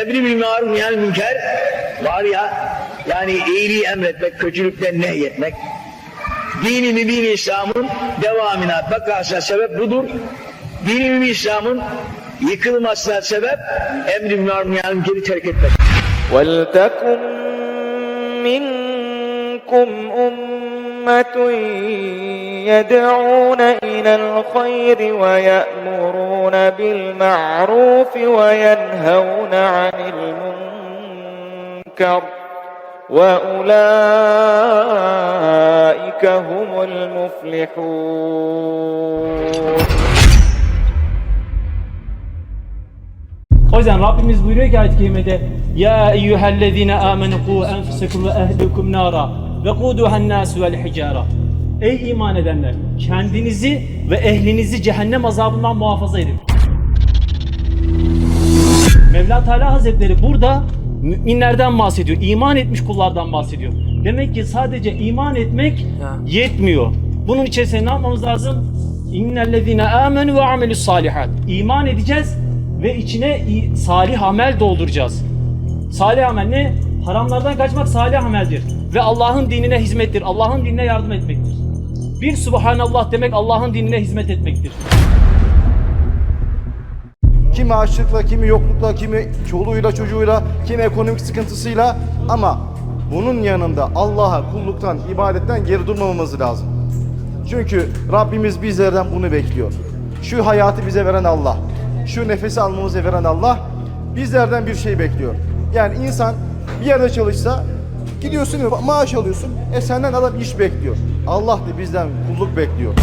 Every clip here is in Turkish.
Emri bil maruf yani münker var ya yani iyiliği emretmek, kötülükten nehyetmek. Dini mübin İslam'ın devamına bakasa sebep budur. Dini mübin İslam'ın yıkılmasına sebep emri bil maruf yani münkeri terk etmek. ولتكن منكم أمة يدعون إلى الخير ويأمرون بالمعروف وينهون عن المنكر وأولئك هم المفلحون O yüzden Rabbimiz buyuruyor ki ayet-i kerimede Ya eyyühellezine amenu ku enfusekum ve ehlikum nara ve kuduhan nasu vel hicara Ey iman edenler kendinizi ve ehlinizi cehennem azabından muhafaza edin. Mevla Teala Hazretleri burada müminlerden bahsediyor. iman etmiş kullardan bahsediyor. Demek ki sadece iman etmek yetmiyor. Bunun içerisinde ne yapmamız lazım? İnnellezine amenu ve amelus salihat. İman edeceğiz ve içine salih amel dolduracağız. Salih amel ne? Haramlardan kaçmak salih ameldir. Ve Allah'ın dinine hizmettir. Allah'ın dinine yardım etmektir. Bir Subhanallah demek Allah'ın dinine hizmet etmektir. Kimi açlıkla, kimi yoklukla, kimi çoluğuyla, çocuğuyla, kimi ekonomik sıkıntısıyla ama bunun yanında Allah'a kulluktan, ibadetten geri durmamamız lazım. Çünkü Rabbimiz bizlerden bunu bekliyor. Şu hayatı bize veren Allah, şu nefesi almamızı veren Allah bizlerden bir şey bekliyor. Yani insan bir yerde çalışsa gidiyorsun maaş alıyorsun. E senden adam iş bekliyor. Allah da bizden kulluk bekliyor.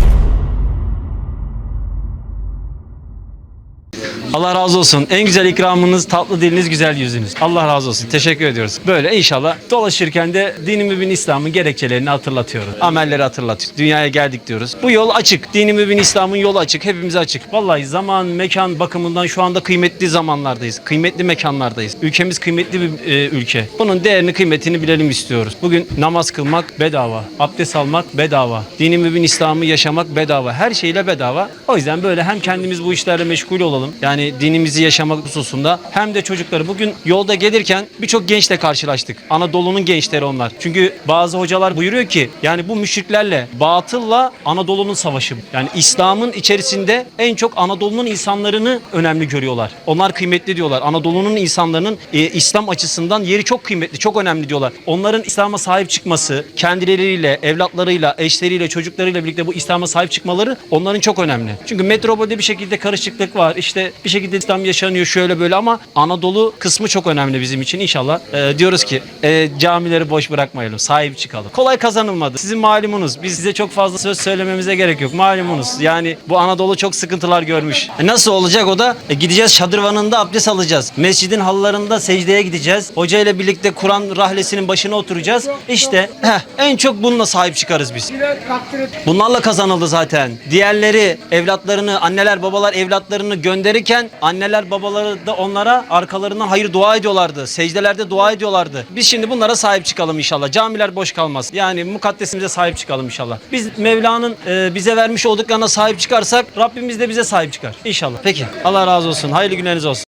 Allah razı olsun. En güzel ikramınız, tatlı diliniz, güzel yüzünüz. Allah razı olsun. Teşekkür ediyoruz. Böyle inşallah dolaşırken de dini mübin İslam'ın gerekçelerini hatırlatıyoruz. Amelleri hatırlatıyoruz. Dünyaya geldik diyoruz. Bu yol açık. Dini mübin İslam'ın yolu açık. Hepimize açık. Vallahi zaman, mekan bakımından şu anda kıymetli zamanlardayız. Kıymetli mekanlardayız. Ülkemiz kıymetli bir e, ülke. Bunun değerini, kıymetini bilelim istiyoruz. Bugün namaz kılmak bedava. Abdest almak bedava. Dini mübin İslam'ı yaşamak bedava. Her şeyle bedava. O yüzden böyle hem kendimiz bu işlerle meşgul olalım. Yani dinimizi yaşamak hususunda hem de çocukları bugün yolda gelirken birçok gençle karşılaştık. Anadolu'nun gençleri onlar. Çünkü bazı hocalar buyuruyor ki yani bu müşriklerle batılla Anadolu'nun savaşı. Yani İslam'ın içerisinde en çok Anadolu'nun insanlarını önemli görüyorlar. Onlar kıymetli diyorlar. Anadolu'nun insanların e, İslam açısından yeri çok kıymetli, çok önemli diyorlar. Onların İslam'a sahip çıkması, kendileriyle, evlatlarıyla, eşleriyle, çocuklarıyla birlikte bu İslam'a sahip çıkmaları onların çok önemli. Çünkü metropolde bir şekilde karışıklık var. İşte bir şekilde İslam yaşanıyor şöyle böyle ama Anadolu kısmı çok önemli bizim için inşallah. e, diyoruz ki e, camileri boş bırakmayalım, sahip çıkalım. Kolay kazanılmadı. Sizin malumunuz. Biz size çok fazla söz söylememize gerek yok. Malumunuz. Yani bu Anadolu çok sıkıntılar görmüş. E, nasıl olacak o da? E, gideceğiz şadırvanında abdest alacağız. Mescidin halılarında secdeye gideceğiz. Hoca ile birlikte Kur'an rahlesinin başına oturacağız. İşte heh, en çok bununla sahip çıkarız biz. Bunlarla kazanıldı zaten. Diğerleri evlatlarını, anneler babalar evlatlarını gönderirken anneler babaları da onlara arkalarından hayır dua ediyorlardı. Secdelerde dua ediyorlardı. Biz şimdi bunlara sahip çıkalım inşallah. Camiler boş kalmaz. Yani mukaddesimize sahip çıkalım inşallah. Biz Mevla'nın e, bize vermiş olduklarına sahip çıkarsak Rabbimiz de bize sahip çıkar. İnşallah. Peki. Allah razı olsun. Hayırlı günleriniz olsun.